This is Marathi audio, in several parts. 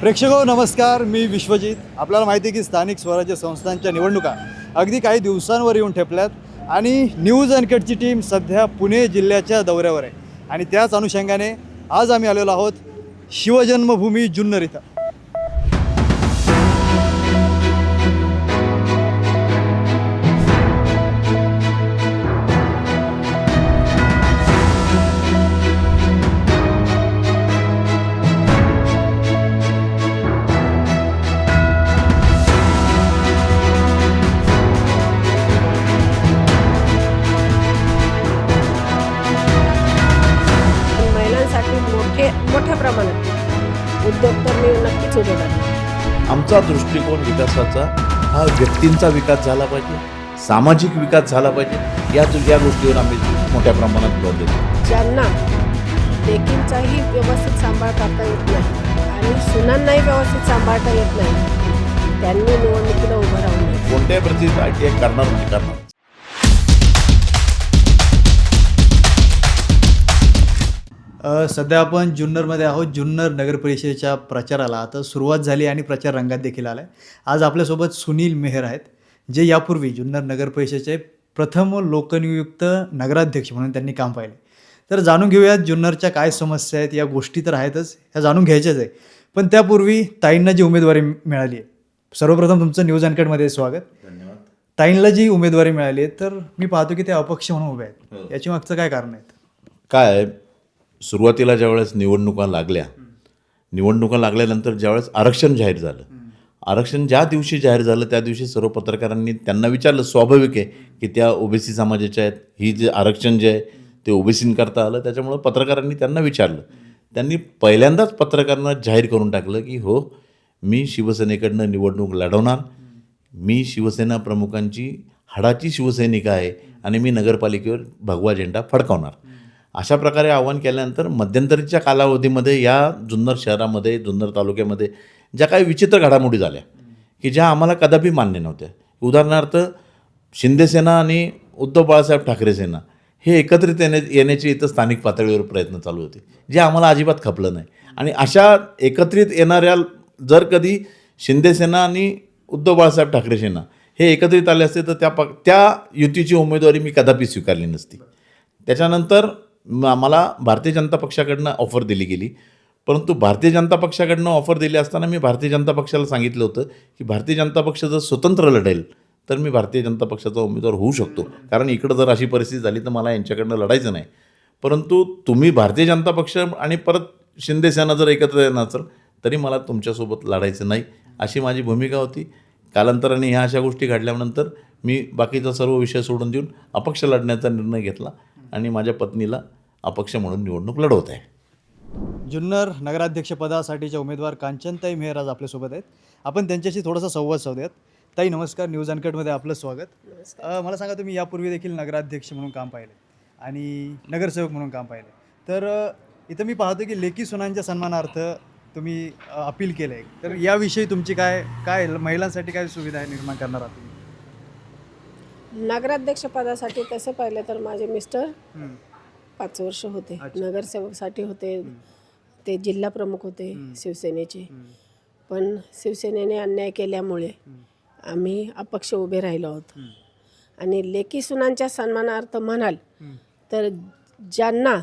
प्रेक्षक हो, नमस्कार मी विश्वजित. आपल्याला माहिती आहे की स्थानिक स्वराज्य संस्थांच्या निवडणुका अगदी काही दिवसांवर येऊन ठेपल्यात आणि न्यूज अँकेटची टीम सध्या पुणे जिल्ह्याच्या दौऱ्यावर आहे. आणि त्याच अनुषंगाने आज आम्ही आलेलो आहोत शिवजन्मभूमी जुन्नर इथं. आमचा दृष्टिकोन विकासाचा हा व्यक्तींचा विकास झाला पाहिजे सामाजिक विकास झाला पाहिजे या या गोष्टीवर आम्ही मोठ्या प्रमाणात भर देतो. ज्यांना लेकींचाही व्यवस्थित सांभाळ करता येत नाही आणि सुनांनाही व्यवस्थित सांभाळता येत नाही त्यांनी निवडणुकीला उभं राहू नये. कोणत्याही परिस्थितीत आय टी आय करणार म्हणजे करणार. सध्या आपण जुन्नरमध्ये आहोत. जुन्नर नगर परिषदेच्या प्रचाराला आता सुरुवात झाली आणि प्रचार रंगात देखील आला आहे आज आपल्यासोबत सुनील मेहर आहेत जे यापूर्वी जुन्नर नगर परिषदेचे प्रथम लोकनियुक्त नगराध्यक्ष म्हणून त्यांनी काम पाहिले. तर जाणून घेऊयात जुन्नरच्या काय समस्या आहेत या गोष्टी तर आहेतच ह्या जाणून घ्यायच्याच आहे. पण त्यापूर्वी ताईंना जी उमेदवारी मिळाली आहे सर्वप्रथम तुमचं न्यूज अनकटमध्ये स्वागत. धन्यवाद. ताईंना जी उमेदवारी मिळाली आहे तर मी पाहतो की ते अपक्ष म्हणून उभे आहेत. याची मागचं काय कारण आहेत? काय आहे, सुरुवातीला ज्यावेळेस निवडणुका लागल्या निवडणुका लागल्यानंतर ज्यावेळेस आरक्षण जाहीर झालं आरक्षण ज्या दिवशी जाहीर झालं त्या दिवशी सर्व पत्रकारांनी त्यांना विचारलं स्वाभाविक आहे की त्या ओबीसी समाजाच्या आहेत ही जे आरक्षण जे आहे ते ओबीसींकरता आलं त्याच्यामुळं पत्रकारांनी त्यांना विचारलं. त्यांनी पहिल्यांदाच पत्रकारांना जाहीर करून टाकलं की हो मी शिवसेनेकडनं निवडणूक लढवणार मी शिवसेना प्रमुखांची हाडाची शिवसैनिक आहे आणि मी नगरपालिकेवर भगवा झेंडा फडकावणार. अशा प्रकारे आव्हान केल्यानंतर मध्यंतरीच्या कालावधीमध्ये या जुन्नर शहरामध्ये जुन्नर तालुक्यामध्ये ज्या काही विचित्र घडामोडी झाल्या की ज्या आम्हाला कदापि मान्य नव्हत्या. उदाहरणार्थ शिंदेसेना आणि उद्धव बाळासाहेब ठाकरे सेना हे एकत्रित येणे येण्याची इथं स्थानिक पातळीवर प्रयत्न चालू होते जे आम्हाला अजिबात खपलं नाही. आणि अशा एकत्रित येणाऱ्या जर कधी शिंदेसेना आणि उद्धव बाळासाहेब ठाकरे सेना हे एकत्रित आले असते तर त्या प त्या युतीची उमेदवारी मी कदापि स्वीकारली नसती. त्याच्यानंतर म- मला भारतीय जनता पक्षाकडनं ऑफर दिली गेली. परंतु भारतीय जनता पक्षाकडनं ऑफर दिली असताना मी भारतीय जनता पक्षाला सांगितलं होतं की भारतीय जनता पक्ष जर स्वतंत्र लढेल तर मी भारतीय जनता पक्षाचा उमेदवार होऊ शकतो. कारण इकडं जर अशी परिस्थिती झाली तर मला यांच्याकडनं लढायचं नाही. परंतु तुम्ही भारतीय जनता पक्ष आणि परत शिंदेसेना जर एकत्र येणार असेल तरी मला तुमच्यासोबत लढायचं नाही अशी माझी भूमिका होती. कालांतराने ह्या अशा गोष्टी घडल्यानंतर मी बाकीचा सर्व विषय सोडून देऊन अपक्ष लढण्याचा निर्णय घेतला आणि माझ्या पत्नीला अपक्ष म्हणून निवडणूक लढवत आहे. जुन्नर नगराध्यक्षपदासाठीचे उमेदवार कांचनताई मेहर आज आपल्यासोबत आहेत. आपण त्यांच्याशी थोडासा संवाद साधूयात. ताई नमस्कार. न्यूज अनकटमध्ये आपलं स्वागत. अ, मला सांगा तुम्ही यापूर्वी देखील नगराध्यक्ष म्हणून काम पाहिले आणि नगरसेवक म्हणून काम पाहिले. तर अ, इथं मी पाहतो की लेखी सुनांच्या सन्मानार्थ तुम्ही अ, अपील केलं आहे तर याविषयी तुमची काय काय महिलांसाठी काय सुविधा आहे निर्माण करणार आहात तुम्ही? नगराध्यक्षपदासाठी तसं पाहिलं तर माझे मिस्टर हं, पाच वर्ष होते. नगरसेवकसाठी होते. ते जिल्हा प्रमुख होते शिवसेनेचे. पण शिवसेनेने अन्याय केल्यामुळे आम्ही अपक्ष उभे राहिलो आहोत. आणि लेकी सुनांच्या सन्मानार्थ म्हणाल तर ज्यांना.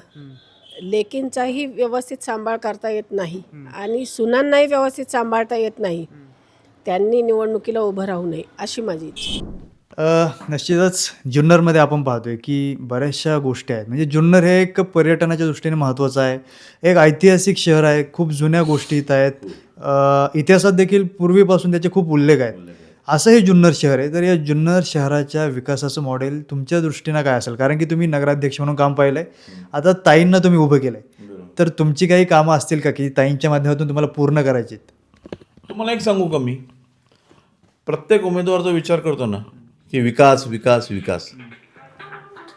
लेकींचाही व्यवस्थित सांभाळ करता येत नाही आणि सुनांनाही व्यवस्थित सांभाळता येत नाही त्यांनी निवडणुकीला उभं राहू नये अशी माझी इच्छा अ, निश्चितच जुन्नरमध्ये आपण पाहतोय की बऱ्याचशा गोष्टी आहेत. म्हणजे जुन्नर हे एक पर्यटनाच्या दृष्टीने महत्त्वाचं आहे. एक ऐतिहासिक शहर आहे. खूप जुन्या गोष्टी इथं आहेत. अ, इतिहासात देखील पूर्वीपासून त्याचे खूप उल्लेख आहेत. असं हे जुन्नर शहर आहे. तर या जुन्नर शहराच्या विकासाचं मॉडेल तुमच्या दृष्टीनं काय असेल? कारण की तुम्ही नगराध्यक्ष म्हणून काम पाहिलं आहे आता ताईंना तुम्ही उभं केलं आहे तर तुमची काही कामं असतील का? की ताईंच्या माध्यमातून तुम्हाला पूर्ण करायची आहेत तुम्हाला एक सांगू का मी? प्रत्येक उमेदवार जो विचार करतो ना की विकास विकास विकास.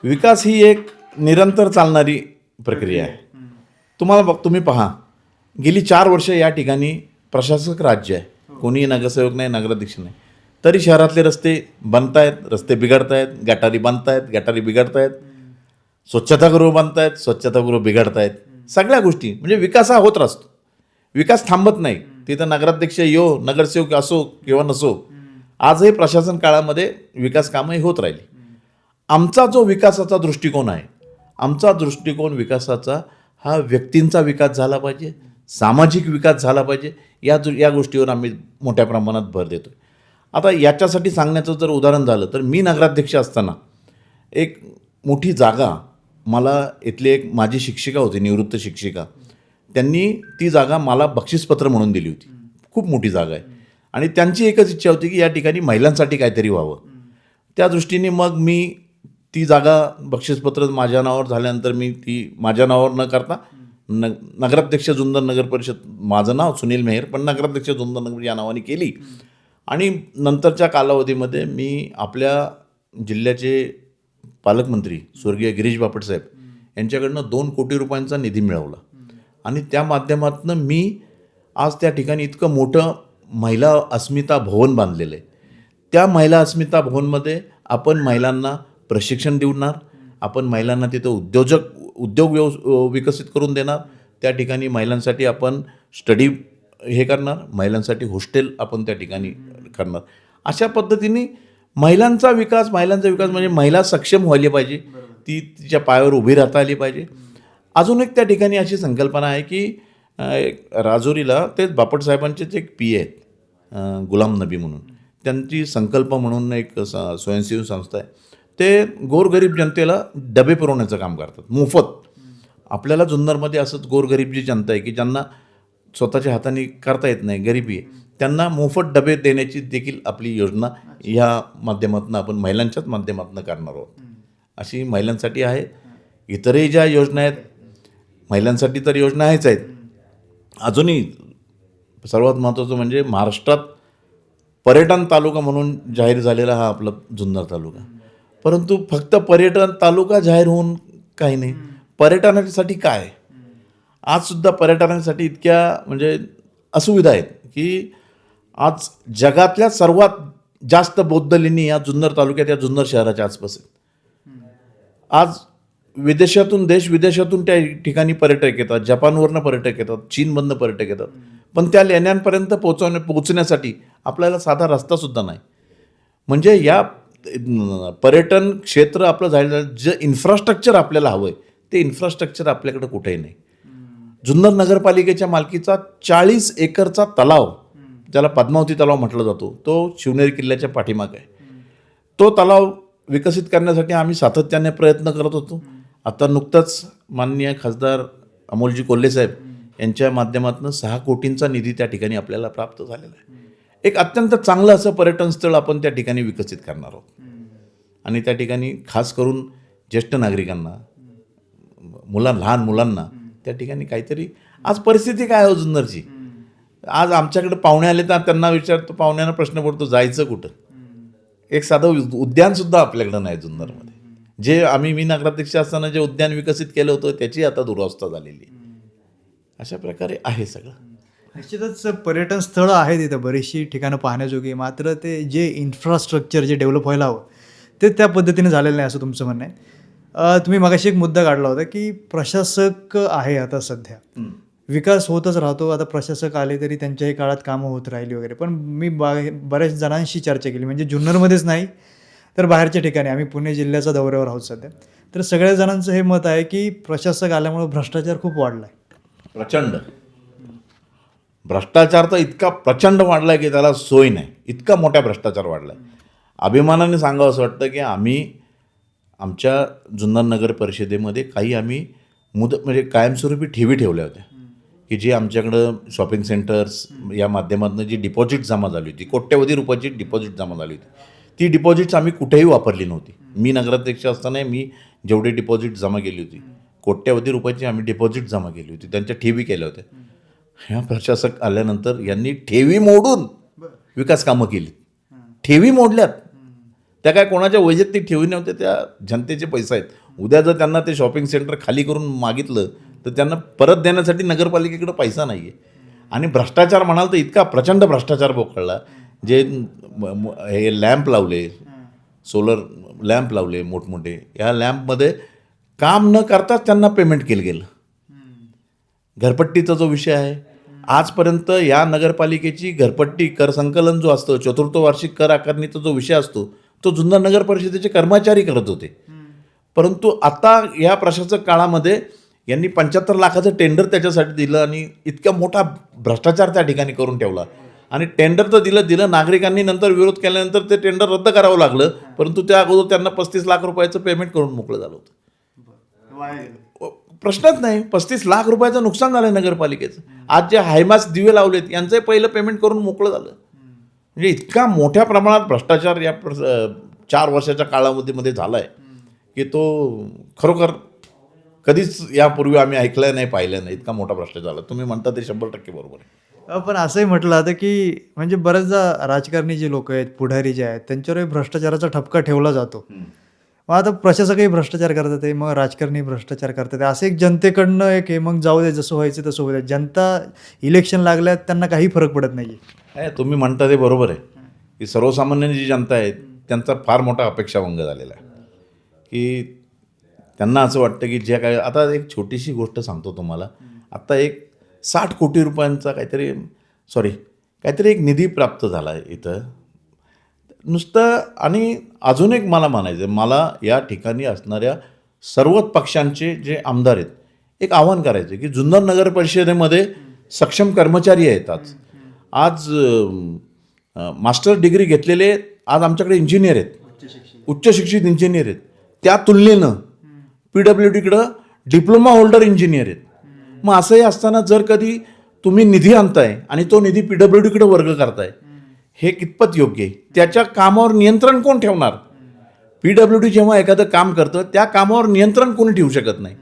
विकास ही एक निरंतर चालणारी प्रक्रिया आहे. तुम्हाला बघ तुम्ही पहा. गेली चार वर्ष या ठिकाणी प्रशासक राज्य आहे. कोणीही नगरसेवक नाही नगराध्यक्ष नाही. तरी शहरातले रस्ते बनतायत रस्ते बिघडतायत गटारी बांधतायत गटारी बिघडतायत. स्वच्छतागृह बांधतायत स्वच्छतागृह बिघडतायत. सगळ्या गोष्टी. म्हणजे विकास हा होत असतो विकास थांबत नाही. तिथं नगराध्यक्ष यो नगरसेवक असो किंवा नसो आजही प्रशासन काळामध्ये विकास कामंही होत राहिली. आमचा जो विकासाचा दृष्टिकोन आहे आमचा दृष्टिकोन विकासाचा हा व्यक्तींचा विकास झाला पाहिजे सामाजिक विकास झाला पाहिजे या दु या गोष्टीवर आम्ही मोठ्या प्रमाणात भर देतो आता याच्यासाठी सांगण्याचं जर उदाहरण झालं तर मी नगराध्यक्ष असताना एक मोठी जागा मला इथली एक माझी शिक्षिका होती निवृत्त शिक्षिका. त्यांनी ती जागा मला बक्षीसपत्र म्हणून दिली होती. खूप मोठी जागा आहे. आणि त्यांची एकच इच्छा होती की या ठिकाणी महिलांसाठी काहीतरी व्हावं. त्या दृष्टीने मग मी ती जागा बक्षीसपत्र माझ्या नावावर झाल्यानंतर मी ती माझ्या नावावर न करता न नगराध्यक्ष जुन्नर नगर परिषद माझं नाव सुनील मेहर पण नगराध्यक्ष जुन्नर नगर या नावाने केली. आणि नंतरच्या कालावधीमध्ये मी आपल्या जिल्ह्याचे पालकमंत्री स्वर्गीय गिरीश बापट साहेब यांच्याकडनं दोन कोटी रुपयांचा निधी मिळवला. आणि त्या माध्यमातून मी आज त्या ठिकाणी इतकं मोठं महिला अस्मिता भवन बांधलेलं. आहे त्या महिला अस्मिता भवनमध्ये आपण महिलांना प्रशिक्षण देणार आपण महिलांना तिथं उद्योजक उद्योग व्यव विकसित करून देणार त्या ठिकाणी महिलांसाठी आपण स्टडी हे करणार महिलांसाठी हॉस्टेल आपण त्या ठिकाणी करणार. अशा पद्धतीने महिलांचा विकास महिलांचा विकास म्हणजे महिला सक्षम व्हायला पाहिजे. ती तिच्या पायावर उभी राहता आली पाहिजे. अजून एक त्या ठिकाणी अशी संकल्पना आहे की राजुरीला तेच बापट साहेबांचेच एक पी आहेत गुलाम नबी म्हणून. त्यांची संकल्प म्हणून एक स स्वयंसेवी संस्था आहे. ते गोरगरीब जनतेला डबे पुरवण्याचं काम करतात मोफत. आपल्याला जुन्नरमध्ये असंच गोरगरीब जी जनता आहे की ज्यांना स्वतःच्या हाताने करता येत नाही गरिबी आहे. त्यांना मोफत डबे देण्याची देखील आपली योजना ह्या माध्यमातून आपण महिलांच्याच माध्यमातून करणार आहोत. अशी महिलांसाठी आहे. इतरही ज्या योजना आहेत महिलांसाठी तर योजना आहेच आहेत. अजूनही सर्वात महत्त्वाचं म्हणजे महाराष्ट्रात पर्यटन तालुका म्हणून जाहीर झालेला हा आपला जुन्नर तालुका. परंतु फक्त पर्यटन तालुका जाहीर होऊन काही नाही. पर्यटनासाठी काय? आजसुद्धा पर्यटनासाठी इतक्या म्हणजे असुविधा आहेत की आज जगातल्या सर्वात जास्त बौद्ध लेणी या जुन्नर तालुक्यात या जुन्नर शहराच्या आसपास आहेत. आज विदेशातून देश विदेशातून त्या ठिकाणी पर्यटक येतात जपानवरनं पर्यटक येतात चीनमधनं पर्यटक येतात. पण त्या लेण्यांपर्यंत पोचवणे पोचण्यासाठी आपल्याला साधा रस्तासुद्धा नाही. म्हणजे या पर्यटन क्षेत्र आपलं झालेलं जे इन्फ्रास्ट्रक्चर आपल्याला हवं आहे ते इन्फ्रास्ट्रक्चर आपल्याकडे कुठेही नाही. जुन्नर नगरपालिकेच्या मालकीचा चाळीस एकरचा तलाव ज्याला पद्मावती तलाव म्हटलं जातो तो शिवनेरी किल्ल्याच्या पाठीमागे आहे. तो तलाव विकसित करण्यासाठी आम्ही सातत्याने प्रयत्न करत होतो. आता नुकताच माननीय खासदार अमोलजी कोल्हे साहेब यांच्या माध्यमातून सहा कोटींचा निधी त्या ठिकाणी आपल्याला प्राप्त झालेला आहे. एक अत्यंत चांगलं असं पर्यटन स्थळ आपण त्या ठिकाणी विकसित करणार आहोत. आणि त्या ठिकाणी खास करून ज्येष्ठ नागरिकांना मुला लहान मुलांना त्या ठिकाणी काहीतरी आज परिस्थिती काय हो जुन्नरची? आज आमच्याकडे पाहुणे आले तर त्यांना विचारतो पाहुण्यांना प्रश्न पडतो जायचं कुठं? एक साधं उद्यानसुद्धा आपल्याकडं नाही जुन्नरमध्ये. जे आम्ही मी नगराध्यक्ष असताना जे उद्यान विकसित केलं होतं त्याची आता दुरावस्था झालेली. अशा प्रकारे आहे सगळं. निश्चितच पर्यटन स्थळं आहेत इथं बरीचशी ठिकाणं पाहण्याजोगी. मात्र ते जे इन्फ्रास्ट्रक्चर जे डेव्हलप व्हायला हवं ते त्या पद्धतीने झालेलं नाही असं तुमचं म्हणणं आहे. तुम्ही मगाशी एक मुद्दा काढला होता की प्रशासक आहे आता सध्या. विकास होतच राहतो आता प्रशासक आले तरी त्यांच्याही काळात कामं होत राहिली वगैरे. पण मी बा बऱ्याच जणांशी चर्चा केली. म्हणजे जुन्नरमध्येच नाही तर बाहेरच्या ठिकाणी आम्ही पुणे जिल्ह्याच्या दौऱ्यावर आहोत सध्या. तर सगळ्या जणांचं हे मत आहे की प्रशासक आल्यामुळे भ्रष्टाचार खूप वाढला आहे प्रचंड. भ्रष्टाचार तर इतका प्रचंड वाढला आहे की त्याला सोय नाही. इतका मोठा भ्रष्टाचार वाढला आहे अभिमानाने सांगावं असं वाटतं की आम्ही आमच्या जुन्नर नगर परिषदेमध्ये काही आम्ही मुदत म्हणजे कायमस्वरूपी ठेवी ठेवल्या होत्या. की जी आमच्याकडं शॉपिंग सेंटर्स या माध्यमातून जी डिपॉझिट जमा झाली होती कोट्यवधी रुपयाची डिपॉझिट जमा झाली होती. ती डिपॉझिट्स आम्ही कुठेही वापरली नव्हती. मी नगराध्यक्ष असताना मी जेवढी डिपॉझिट जमा केली होती कोट्यवधी रुपयाची आम्ही डिपॉझिट जमा केली होती. त्यांच्या ठेवी केल्या होत्या. ह्या प्रशासक आल्यानंतर यांनी ठेवी मोडून विकास कामं केली. ठेवी मोडल्यात. त्या काय कोणाच्या वैयक्तिक ठेवी नव्हत्या त्या जनतेचे पैसे आहेत. उद्या जर त्यांना ते शॉपिंग सेंटर खाली करून मागितलं तर त्यांना परत देण्यासाठी नगरपालिकेकडे पैसा नाही आहे आणि भ्रष्टाचार म्हणाल तर इतका प्रचंड भ्रष्टाचार बोखळला जे हे लॅम्प लावले सोलर लॅम्प लावले मोठमोठे या लॅम्पमध्ये काम न करताच त्यांना पेमेंट केलं गेलं. घरपट्टीचा जो विषय आहे आजपर्यंत या नगरपालिकेची घरपट्टी कर संकलन जो असतं चतुर्थ वार्षिक कर आकारणीचा जो विषय असतो तो जुन्नर नगर परिषदेचे कर्मचारी करत होते. परंतु आता या प्रशासक काळामध्ये यांनी पंच्याहत्तर लाखाचं टेंडर त्याच्यासाठी दिलं आणि इतका मोठा भ्रष्टाचार त्या ठिकाणी करून ठेवला. आणि टेंडर तर दिलं दिलं. नागरिकांनी नंतर विरोध केल्यानंतर ते टेंडर रद्द करावं लागलं. परंतु त्या अगोदर त्यांना पस्तीस लाख रुपयाचं पेमेंट करून मोकळं झालं होतं. प्रश्नच नाही. पस्तीस लाख रुपयाचं नुकसान झालं नगरपालिकेचं. आज जे हायमास दिवे लावलेत यांचंही पहिलं पेमेंट करून मोकळं झालं. म्हणजे इतका मोठ्या प्रमाणात भ्रष्टाचार या प्र चार वर्षाच्या काळामध्ये मध्ये झाला आहे की तो खरोखर कधीच यापूर्वी आम्ही ऐकलं नाही पाहिलं नाही. इतका मोठा भ्रष्टाचार झाला. तुम्ही म्हणता ते शंभर टक्के बरोबर आहे. पण असंही म्हटलं जातं की म्हणजे बऱ्याचदा राजकारणी जे लोक आहेत पुढारी जे आहेत त्यांच्यावरही भ्रष्टाचाराचा ठपका ठेवला जातो. मग आता प्रशासकही भ्रष्टाचार करतात आहे मग राजकारणी भ्रष्टाचार करतात. असं एक जनतेकडनं एक आहे मग जाऊ दे जसं व्हायचं तसं होऊ दे. जनता इलेक्शन लागल्यात त्यांना काही फरक पडत नाही आहे तुम्ही म्हणता ते बरोबर आहे. की सर्वसामान्य जी जनता आहे त्यांचा फार मोठा अपेक्षाभंग झालेला आहे. की त्यांना असं वाटतं की जे काय आता एक छोटीशी गोष्ट सांगतो तुम्हाला. आत्ता एक साठ कोटी रुपयांचा काहीतरी सॉरी काहीतरी एक निधी प्राप्त झाला आहे इथं. नुसतं आणि अजून एक मला म्हणायचं आहे, मला या ठिकाणी असणाऱ्या सर्वच पक्षांचे जे आमदार आहेत एक आव्हान करायचं की जुन्नर नगर परिषदेमध्ये सक्षम कर्मचारी आहेत आज आज मास्टर डिग्री घेतलेले आज आमच्याकडे इंजिनियर आहेत. उच्च शिक्षित इंजिनियर आहेत. त्या तुलनेनं पी डब्ल्यू डीकडं डिप्लोमा होल्डर इंजिनियर आहेत. मग असंही असताना जर कधी तुम्ही निधी आणताय आणि तो निधी पी डब्ल्यू डीकडे वर्ग करताय हे कितपत योग्य आहे? त्याच्या कामावर नियंत्रण कोण ठेवणार? पी डब्ल्यू डी जेव्हा एखादं काम करतं त्या कामावर नियंत्रण कोणी ठेवू शकत नाही.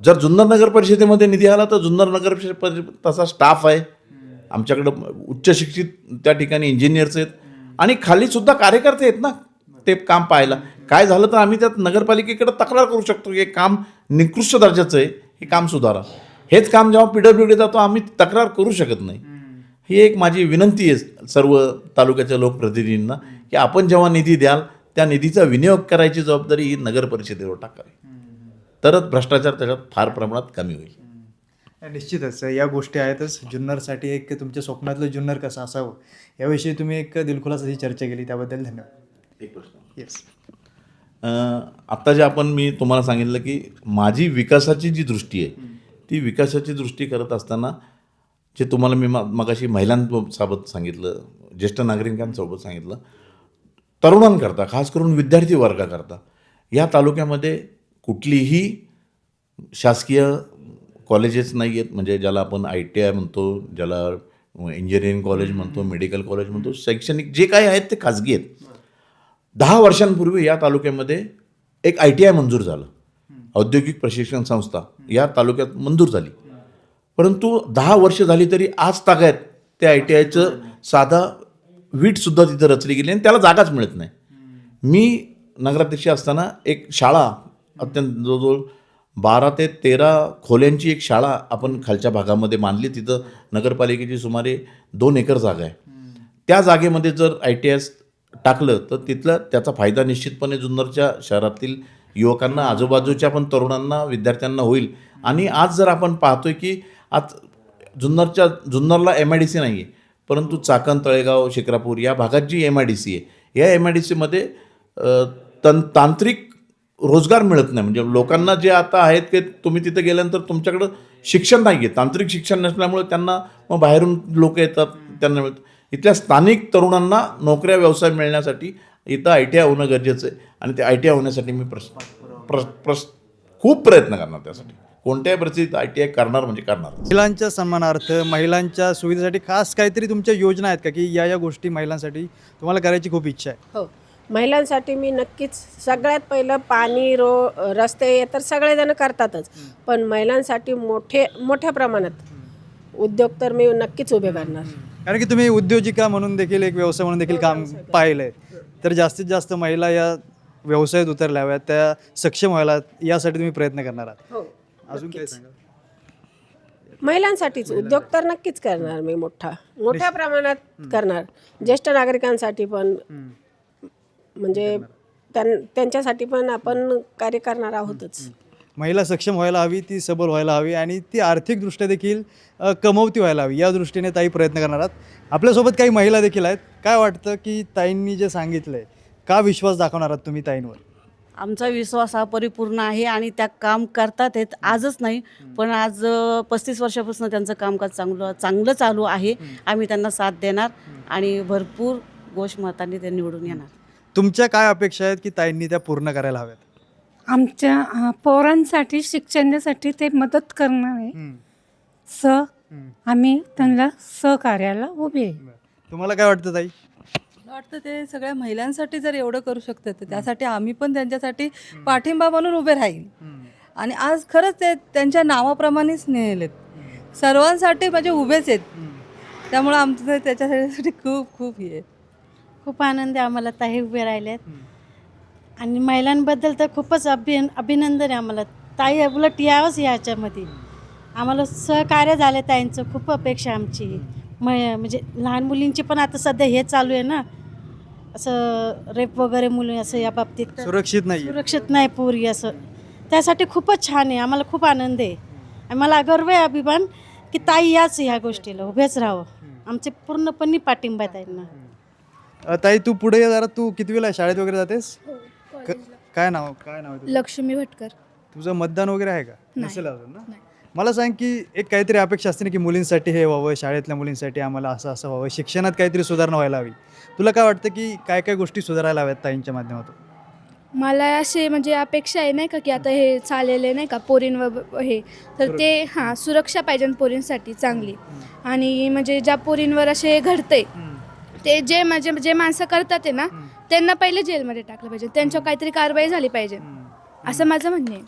जर जुन्नर नगर परिषदेमध्ये निधी आला तर जुन्नर नगर परिषद तसा स्टाफ आहे. आमच्याकडं उच्च शिक्षित त्या ठिकाणी इंजिनियर्स आहेत. आणि खाली सुद्धा कार्यकर्ते आहेत ना ते काम पाहायला. काय झालं तर आम्ही त्यात नगरपालिकेकडे तक्रार करू शकतो हे काम निकृष्ट दर्जाचं आहे हे काम सुधारा. हेच काम जेव्हा पी डब्ल्यू डी जातो आम्ही तक्रार करू शकत नाही. ही एक माझी विनंती आहे सर्व तालुक्याच्या लोकप्रतिनिधींना की आपण जेव्हा निधी द्याल त्या निधीचा विनियोग करायची जबाबदारी ही नगर परिषदेवर टाकावी. तरच भ्रष्टाचार त्याच्यात फार प्रमाणात कमी होईल. निश्चितच. या गोष्टी आहेतच जुन्नरसाठी एक तुमच्या स्वप्नातलं जुन्नर कसं असावं याविषयी तुम्ही एक दिलखुलास अशी चर्चा केली. त्याबद्दल धन्यवाद. एक प्रश्न. येस आत्ता जे आपण मी तुम्हाला सांगितलं की माझी विकासाची जी दृष्टी आहे ती विकासाची दृष्टी करत असताना जे तुम्हाला मी मा मगाशी महिलांसोबत सांगितलं ज्येष्ठ नागरिकांसोबत सांगितलं तरुणांकरता खास करून विद्यार्थी वर्गाकरता या तालुक्यामध्ये कुठलीही शासकीय कॉलेजेस नाही आहेत म्हणजे ज्याला आपण आय टी आय म्हणतो ज्याला इंजिनिअरिंग कॉलेज म्हणतो मेडिकल कॉलेज म्हणतो शैक्षणिक जे काही आहेत ते खाजगी आहेत. दहा वर्षांपूर्वी या तालुक्यामध्ये एक आय टी आय मंजूर झालं. औद्योगिक प्रशिक्षण संस्था या तालुक्यात मंजूर झाली. परंतु दहा वर्ष झाली तरी आज तागायत त्या आय टी आयचं साधा वीटसुद्धा तिथं रचली गेली आणि त्याला जागाच मिळत नाही. मी नगराध्यक्ष असताना एक शाळा अत्यंत जवळजवळ बारा ते तेरा खोल्यांची एक शाळा आपण खालच्या भागामध्ये मानली तिथं नगरपालिकेची सुमारे दोन एकर जागा आहे. त्या जागेमध्ये जर आय टी एस टाकलं तर तिथला त्याचा फायदा निश्चितपणे जुन्नरच्या शहरातील युवकांना आजूबाजूच्या पण तरुणांना विद्यार्थ्यांना होईल. आणि आज जर आपण पाहतोय की आज जुन्नरच्या जुन्नरला एम आय डी सी नाही आहे परंतु चाकण तळेगाव शिक्रापूर या भागात जी एम आय डी सी आहे या एम आय डी सीमध्ये तन तांत्रिक रोजगार मिळत नाही. म्हणजे लोकांना जे आता आहेत ते तुम्ही तिथे गेल्यानंतर तुमच्याकडं शिक्षण नाही आहे तांत्रिक शिक्षण नसल्यामुळे त्यांना मग बाहेरून लोक येतात त्यांना मिळतं. इथल्या स्थानिक तरुणांना नोकऱ्या व्यवसाय मिळण्यासाठी इथं आय टी आय होणं गरजेचं आहे. आणि ते आय टी आय होण्यासाठी मी प्रश प्रश प्रश खूप प्रयत्न करणार त्यासाठी. कोणत्याही परिस्थितीत आय टी आय करणार म्हणजे करणार. महिलांच्या सन्मानार्थ महिलांच्या सुविधेसाठी खास काहीतरी तुमच्या योजना आहेत का? की या या गोष्टी महिलांसाठी तुम्हाला करायची खूप इच्छा आहे. हो. महिलांसाठी मी नक्कीच सगळ्यात पहिलं पाणी रो रस्ते हे तर सगळेजण करतातच. पण महिलांसाठी मोठे मोठ्या प्रमाणात उद्योग तर मी नक्कीच उभे करणार. कारण की तुम्ही उद्योजिका म्हणून देखील एक व्यवसाय म्हणून देखील काम पाहिलं आहे तर जास्तीत जास्त महिला या व्यवसायात उतरल्या हव्यात त्या सक्षम व्हायला यासाठी तुम्ही प्रयत्न करणार आहात. हो. अजून काय सांगा महिलांसाठीच उद्योग तर नक्कीच करणार मी मोठा. मोठ्या प्रमाणात करणार. ज्येष्ठ नागरिकांसाठी पण म्हणजे त्यां त्यांच्यासाठी पण आपण कार्य करणार आहोतच. महिला सक्षम व्हायला हवी ती सबल व्हायला हवी आणि ती आर्थिकदृष्ट्या देखील कमवती व्हायला हवी. या दृष्टीने ताई प्रयत्न करणार आहात. आपल्यासोबत काही महिला देखील आहेत. काय वाटतं की ताईंनी जे सांगितलं आहे का विश्वास दाखवणार आहात तुम्ही ताईंवर? आमचा विश्वास हा परिपूर्ण आहे आणि त्या काम करतात आहेत. आजच नाही पण आज पस्तीस वर्षापासून त्यांचं कामकाज चांगलं चांगलं चालू आहे. आम्ही त्यांना साथ देणार आणि भरपूर गोष मतांनी ते निवडून येणार. तुमच्या काय अपेक्षा आहेत की ताईंनी त्या पूर्ण करायला हव्यात? आमच्या अ, पोरांसाठी शिक्षणासाठी ते मदत करणार आहे स आम्ही त्यांना सहकार्याला उभे आहे. तुम्हाला काय वाटतं ताई? मला वाटतं ते सगळ्या महिलांसाठी जर एवढं करू शकतात तर त्यासाठी आम्ही पण त्यांच्यासाठी पाठिंबा म्हणून उभे राहील. आणि आज खरंच ते त्यांच्या नावाप्रमाणेच नेलेत. सर्वांसाठी म्हणजे उभेच आहेत. त्यामुळं आमचं ते त्याच्यासाठी खूप खूप हे आहे. खूप आनंद आहे आम्हाला ताई उभे राहिल्यात आणि महिलांबद्दल तर खूपच अभि अभिनंदन आहे आम्हाला. ताई उलट यावंच याच्यामध्ये. आम्हाला सहकार्य झालं ताईंचं खूप अपेक्षा आमची. म म्हणजे लहान मुलींची पण आता सध्या हे चालू आहे ना. असं रेप वगैरे मुली असं या बाबतीत सुरक्षित नाही सुरक्षित नाही पोरी असं. त्यासाठी खूपच छान आहे. आम्हाला खूप आनंद आहे. आणि मला गर्व आहे अभिमान की ताई याच ह्या गोष्टीला. उभेच राहावं. आमचे पूर्णपणे पाठिंबा ताईंना. ताई तू पुढे जरा तू कितवीला? शाळेत वगैरे जातेस? क- काय नाव काय नाव आहे तुझं? लक्ष्मी भटकर. तुझं मतदान वगैरे आहे का? नसेल अजून ना? मला सांग की एक काहीतरी अपेक्षा असते ना की मुलींसाठी हे व्हावं शाळेतल्या मुलींसाठी आम्हाला असं असं व्हावं शिक्षणात काहीतरी सुधारणा व्हायला हवी. तुला काय वाटतं की काय काय गोष्टी सुधारायला हव्यात ताईंच्या माध्यमातून? मला असे म्हणजे अपेक्षा आहे नाही का की आता हे चाललेले नाही का पोरींवर हे तर ते हां सुरक्षा पाहिजे पोरींसाठी चांगली. आणि म्हणजे ज्या पोरींवर असे घडते ते जे म्हणजे जे माणसं करतात आहे ना त्यांना पहिले जेलमध्ये टाकलं पाहिजे. त्यांच्यावर काहीतरी कारवाई झाली पाहिजे. असं माझं म्हणणं आहे.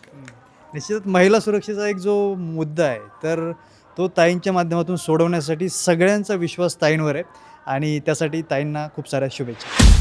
निश्चितच महिला सुरक्षेचा एक जो मुद्दा आहे तर तो ताईंच्या माध्यमातून सोडवण्यासाठी सगळ्यांचा विश्वास ताईंवर आहे. आणि त्यासाठी ताईंना खूप साऱ्या शुभेच्छा.